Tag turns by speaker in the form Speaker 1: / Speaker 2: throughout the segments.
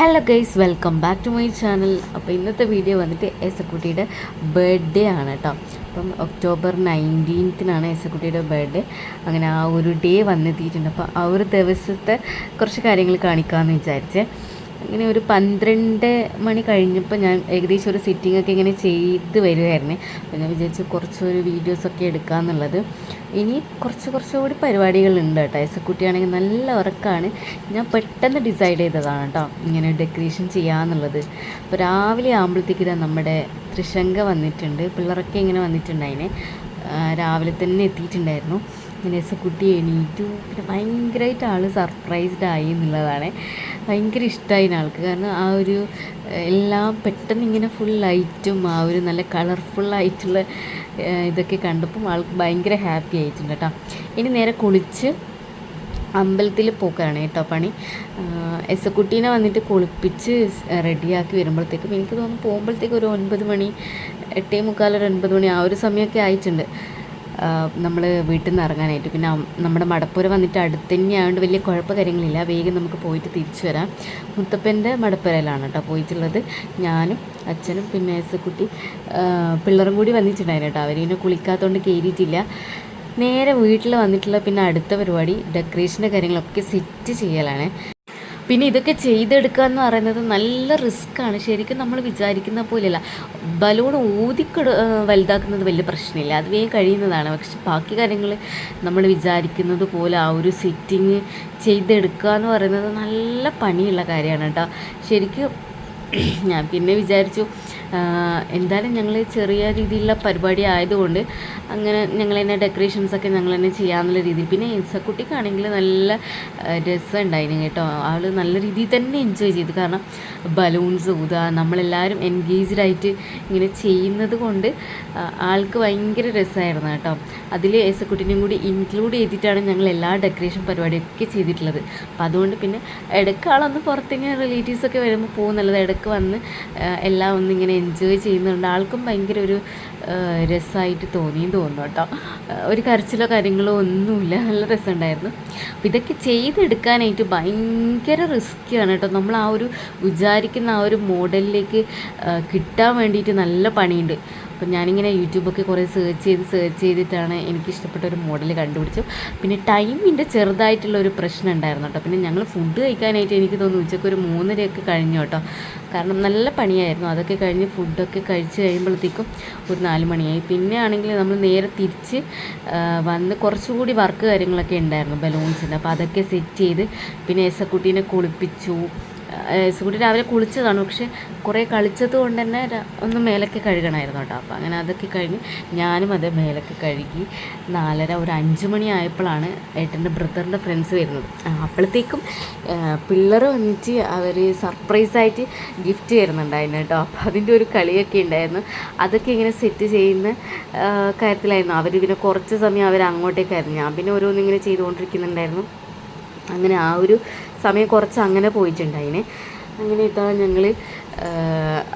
Speaker 1: Hello guys welcome back to my channel അപ്പോൾ ഇന്നത്തെ video വന്നിട്ട് എസക്കുട്ടിയുടെ ബർത്ത്ഡേ ആണ് കേട്ടോ അപ്പം ഒക്ടോബർ നയന്റീൻത്തിനാണ് എസക്കുട്ടിയുടെ ബർത്ത്ഡേ അങ്ങനെ ആ ഒരു ഡേ വന്നെത്തിയിട്ടുണ്ട്. അപ്പോൾ ആ ഒരു ദിവസത്തെ കുറച്ച് കാര്യങ്ങൾ കാണിക്കാമെന്ന് വിചാരിച്ചേ. ഇങ്ങനെ ഒരു പന്ത്രണ്ട് മണി കഴിഞ്ഞപ്പോൾ ഞാൻ ഏകദേശം ഒരു സിറ്റിംഗ് ഒക്കെ ഇങ്ങനെ ചെയ്ത് വരുമായിരുന്നേ അപ്പോൾ ഞാൻ വിചാരിച്ചു കുറച്ചൊരു വീഡിയോസൊക്കെ എടുക്കാമെന്നുള്ളത് ഇനി കുറച്ച് കുറച്ചുകൂടി പരിപാടികളുണ്ട് കേട്ടോ. എസക്കുട്ടിയാണെങ്കിൽ നല്ല ഉറക്കമാണ് ഞാൻ പെട്ടെന്ന് ഡിസൈഡ് ചെയ്തതാണ് കേട്ടോ ഇങ്ങനെ ഡെക്കറേഷൻ ചെയ്യാമെന്നുള്ളത് അപ്പോൾ രാവിലെ ആകുമ്പോഴത്തേക്ക് ഇതാ നമ്മുടെ തൃശങ്ക വന്നിട്ടുണ്ട്. പിള്ളേരൊക്കെ ഇങ്ങനെ വന്നിട്ടുണ്ട് അതിനെ രാവിലെ തന്നെ എത്തിയിട്ടുണ്ടായിരുന്നു. അങ്ങനെ കുട്ടി എണീറ്റു. പിന്നെ ഭയങ്കരമായിട്ട് ആൾ സർപ്രൈസ്ഡ് ആയി എന്നുള്ളതാണ്. ഭയങ്കര ഇഷ്ടമായി ആൾക്ക്. കാരണം ആ ഒരു എല്ലാം പെട്ടെന്ന് ഇങ്ങനെ ഫുൾ ലൈറ്റും ആ ഒരു നല്ല കളർഫുള്ളായിട്ടുള്ള ഇതൊക്കെ കണ്ടപ്പം ആൾക്ക് ഭയങ്കര ഹാപ്പി ആയിട്ടുണ്ട് കേട്ടോ ഇനി നേരെ കുളിച്ച് അമ്പലത്തിൽ പോക്കാണ് കേട്ടോ പണി. എസ് കുട്ടീനെ വന്നിട്ട് കുളിപ്പിച്ച് റെഡിയാക്കി വരുമ്പോഴത്തേക്കും എനിക്ക് തോന്നുന്നു പോകുമ്പോഴത്തേക്കും ഒരു ഒൻപത് മണി എട്ടേ മുക്കാൽ ഒരു ഒൻപത് മണി ആ ഒരു സമയമൊക്കെ ആയിട്ടുണ്ട്. നമ്മൾ വീട്ടിൽ നിന്ന് ഇറങ്ങാനായിട്ട് പിന്നെ നമ്മുടെ മടപ്പുര വന്നിട്ട് അടുത്ത് തന്നെ ആയതുകൊണ്ട് വലിയ കുഴപ്പ കാര്യങ്ങളില്ല വേഗം നമുക്ക് പോയിട്ട് തിരിച്ചു വരാം. മുത്തപ്പന്റെ മടപ്പുരയിലാണ് കേട്ടോ പോയിട്ടുള്ളത്. ഞാനും അച്ഛനും പിന്നെ കുട്ടി പിള്ളേരും കൂടി വന്നിട്ടുണ്ടായിരുന്നു കേട്ടോ. അവരിങ്ങനെ കുളിക്കാത്തതുകൊണ്ട് കയറിയിട്ടില്ല നേരെ വീട്ടിൽ വന്നിട്ടുള്ള പിന്നെ അടുത്ത പരിപാടി ഡെക്കറേഷന്റെ കാര്യങ്ങളൊക്കെ സെറ്റ് ചെയ്യലാണ്. പിന്നെ ഇതൊക്കെ ചെയ്തെടുക്കുക എന്ന് പറയുന്നത് നല്ല റിസ്ക്കാണ് ശരിക്കും നമ്മൾ വിചാരിക്കുന്ന പോലെയല്ല. ബലൂൺ ഊതിക്കിട വലുതാക്കുന്നത് വലിയ പ്രശ്നമില്ല. അത് വേഗം കഴിയുന്നതാണ്. പക്ഷെ ബാക്കി കാര്യങ്ങൾ നമ്മൾ വിചാരിക്കുന്നത് പോലെ ആ ഒരു സെറ്റിങ് ചെയ്തെടുക്കുക എന്ന് പറയുന്നത് നല്ല പണിയുള്ള കാര്യമാണ് കേട്ടോ. ശരിക്കും ഞാൻ പിന്നെ വിചാരിച്ചു എന്തായാലും ഞങ്ങൾ ചെറിയ രീതിയിലുള്ള പരിപാടി ആയതുകൊണ്ട് അങ്ങനെ ഞങ്ങൾ തന്നെ ഡെക്കറേഷൻസൊക്കെ ഞങ്ങൾ തന്നെ ചെയ്യാമെന്നുള്ള രീതിയിൽ. പിന്നെ ഇൻസക്കുട്ടിക്കാണെങ്കിൽ നല്ല രസം ഉണ്ടായിരുന്നു കേട്ടോ. ആൾ നല്ല രീതിയിൽ തന്നെ എൻജോയ് ചെയ്തു. കാരണം ബലൂൺസ് ഊതുക നമ്മളെല്ലാവരും എൻഗേജ്ഡ് ആയിട്ട് ഇങ്ങനെ ചെയ്യുന്നത് കൊണ്ട് ആൾക്ക് ഭയങ്കര രസമായിരുന്നു കേട്ടോ. അതിൽ എസക്കുട്ടിനെയും കൂടി ഇൻക്ലൂഡ് ചെയ്തിട്ടാണ് ഞങ്ങൾ എല്ലാ ഡെക്കറേഷൻ പരിപാടിയൊക്കെ ചെയ്തിട്ടുള്ളത്. അപ്പോൾ അതുകൊണ്ട് പിന്നെ ഇടയ്ക്ക് പുറത്തിങ്ങനെ റിലേറ്റീവ്സൊക്കെ വരുമ്പോൾ പോകുന്നുള്ളത് ഇടയ്ക്ക് വന്ന് എല്ലാം ഒന്നിങ്ങനെ എൻജോയ് ചെയ്യുന്നുണ്ട്. ആൾക്കും ഭയങ്കര ഒരു രസമായിട്ട് തോന്നിയും തോന്നുന്നു കേട്ടോ. ഒരു കരച്ചിലോ കാര്യങ്ങളോ ഒന്നുമില്ല. നല്ല രസമുണ്ടായിരുന്നു. അപ്പോൾ ഇതൊക്കെ ചെയ്തെടുക്കാനായിട്ട് ഭയങ്കര റിസ്ക്കിയാണ് കേട്ടോ. നമ്മൾ ആ ഒരു വിചാരിക്കുന്ന ആ ഒരു മോഡലിലേക്ക് കിട്ടാൻ വേണ്ടിയിട്ട് നല്ല പണിയുണ്ട്. അപ്പം ഞാനിങ്ങനെ യൂട്യൂബൊക്കെ കുറേ സെർച്ച് ചെയ്ത് സെർച്ച് ചെയ്തിട്ടാണ് എനിക്ക് ഇഷ്ടപ്പെട്ട ഒരു മോഡൽ കണ്ടുപിടിച്ചു പിന്നെ ടൈമിന്റെ ചെറുതായിട്ടുള്ള ഒരു പ്രശ്നം ഉണ്ടായിരുന്നു കേട്ടോ. പിന്നെ ഞങ്ങൾ ഫുഡ് കഴിക്കാനായിട്ട് എനിക്ക് തോന്നുന്നു ഉച്ചയ്ക്ക് ഒരു മൂന്നരയൊക്കെ കഴിഞ്ഞു കേട്ടോ. കാരണം നല്ല പണിയായിരുന്നു. അതൊക്കെ കഴിഞ്ഞ് ഫുഡൊക്കെ കഴിച്ച് കഴിയുമ്പോഴത്തേക്കും ഒരു നാല് മണിയായി. പിന്നെ ആണെങ്കിൽ നമ്മൾ നേരെ തിരിച്ച് വന്ന് കുറച്ചുകൂടി വർക്ക് കാര്യങ്ങളൊക്കെ ഉണ്ടായിരുന്നു ബലൂൺസിന്റെ അപ്പോൾ അതൊക്കെ സെറ്റ് ചെയ്ത് പിന്നെ എസക്കുട്ടീനെ കുളിപ്പിച്ചു. സുകുട്ടി രാവിലെ കുളിച്ചതാണ്. പക്ഷെ കുറേ കളിച്ചത് കൊണ്ട് തന്നെ ഒന്ന് മേലൊക്കെ കഴുകണമായിരുന്നു കേട്ടോ. അപ്പോൾ അങ്ങനെ അതൊക്കെ കഴിഞ്ഞ് ഞാനും അത് മേലൊക്കെ കഴുകി നാലര ഒരു അഞ്ച് മണി ആയപ്പോഴാണ് ഏട്ടന്റെ ബ്രദറിന്റെ ഫ്രണ്ട്സ് വരുന്നത്. അപ്പോഴത്തേക്കും പിള്ളേർ വന്നിട്ട് അവർ സർപ്രൈസായിട്ട് ഗിഫ്റ്റ് തരുന്നുണ്ടായിരുന്നു കേട്ടോ. അപ്പോൾ അതിന്റെ ഒരു കളിയൊക്കെ ഉണ്ടായിരുന്നു. അതൊക്കെ ഇങ്ങനെ സെറ്റ് ചെയ്യുന്ന കാര്യത്തിലായിരുന്നു. അവർ പിന്നെ കുറച്ച് സമയം അവർ അങ്ങോട്ടേക്കായിരുന്നു. ഞാൻ പിന്നെ ഓരോന്നിങ്ങനെ ചെയ്തുകൊണ്ടിരിക്കുന്നുണ്ടായിരുന്നു. അങ്ങനെ ആ ഒരു സമയം കുറച്ച് അങ്ങനെ പോയിട്ടുണ്ടായിനെ. അങ്ങനെ ഇതാ ഞങ്ങൾ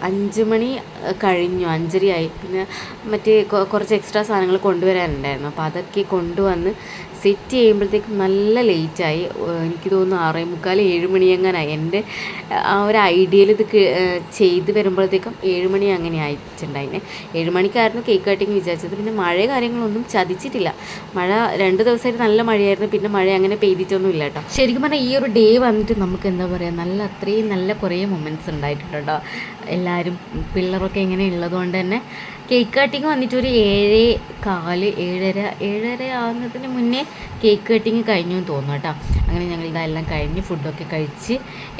Speaker 1: അഞ്ച് മണി കഴിഞ്ഞു അഞ്ചരയായി. പിന്നെ മറ്റേ കുറച്ച് എക്സ്ട്രാ സാധനങ്ങൾ കൊണ്ടുവരാനുണ്ടായിരുന്നു. അപ്പോൾ അതൊക്കെ കൊണ്ടുവന്ന് സെറ്റ് ചെയ്യുമ്പോഴത്തേക്കും നല്ല ലേറ്റായി എനിക്ക് തോന്നുന്നു ആറേ മുക്കാൽ ഏഴ് മണി എങ്ങനായി. എന്റെ ആ ഒരു ഐഡിയയിൽ ഇത് ചെയ്ത് വരുമ്പോഴത്തേക്കും ഏഴ് മണി അങ്ങനെ ആയിട്ടുണ്ടായിനെ. ഏഴ് മണിക്കായിരുന്നു കേക്ക് കട്ടിങ് വിചാരിച്ചത്. പിന്നെ മഴ കാര്യങ്ങളൊന്നും ചതിച്ചിട്ടില്ല. മഴ രണ്ട് ദിവസമായിട്ട് നല്ല മഴയായിരുന്നു. പിന്നെ മഴ അങ്ങനെ പെയ്തിട്ടൊന്നും ഇല്ല കേട്ടോ. ശരിക്കും പറഞ്ഞാൽ ഈ ഒരു ഡേ വന്നിട്ട് നമുക്ക് എന്താ പറയുക നല്ല അത്രയും നല്ല കുറേ മൊമെന്റ്സ് ഉണ്ടായിട്ടുണ്ട് കേട്ടോ. എല്ലാവരും പിള്ളേരൊക്കെ ഇങ്ങനെ ഉള്ളതുകൊണ്ട് തന്നെ കേക്ക് കട്ടിങ് വന്നിട്ട് ഒരു ഏഴ് കാൽ ഏഴര ഏഴര ആകുന്നതിന് മുന്നേ കേക്ക് കട്ടിങ് കഴിഞ്ഞു എന്ന് തോന്നുന്നു കേട്ടോ. അങ്ങനെ ഞങ്ങൾ ഇതെല്ലാം കഴിഞ്ഞ് ഫുഡൊക്കെ കഴിച്ച്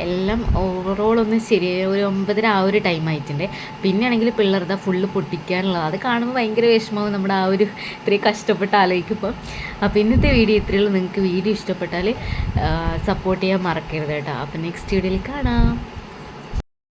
Speaker 1: എല്ലാം ഓവറോൾ ഒന്ന് ശരി ഒരു ഒമ്പതര ആ ഒരു ടൈം ആയിട്ടുണ്ട്. പിന്നെ ആണെങ്കിൽ പിള്ളേരുടെ ഫുള്ള് പൊട്ടിക്കാനുള്ളത് അത് കാണുമ്പോൾ ഭയങ്കര വിഷമവും നമ്മുടെ ആ ഒരു ഇത്രയും കഷ്ടപ്പെട്ട് ആലോചിക്കുമ്പോൾ. അപ്പോൾ ഇന്നത്തെ വീഡിയോ ഇത്രയുള്ളൂ നിങ്ങൾക്ക് വീഡിയോ ഇഷ്ടപ്പെട്ടാൽ സപ്പോർട്ട് ചെയ്യാൻ മറക്കരുത് കേട്ടോ. അപ്പോൾ നെക്സ്റ്റ് വീഡിയോയിൽ കാണാം.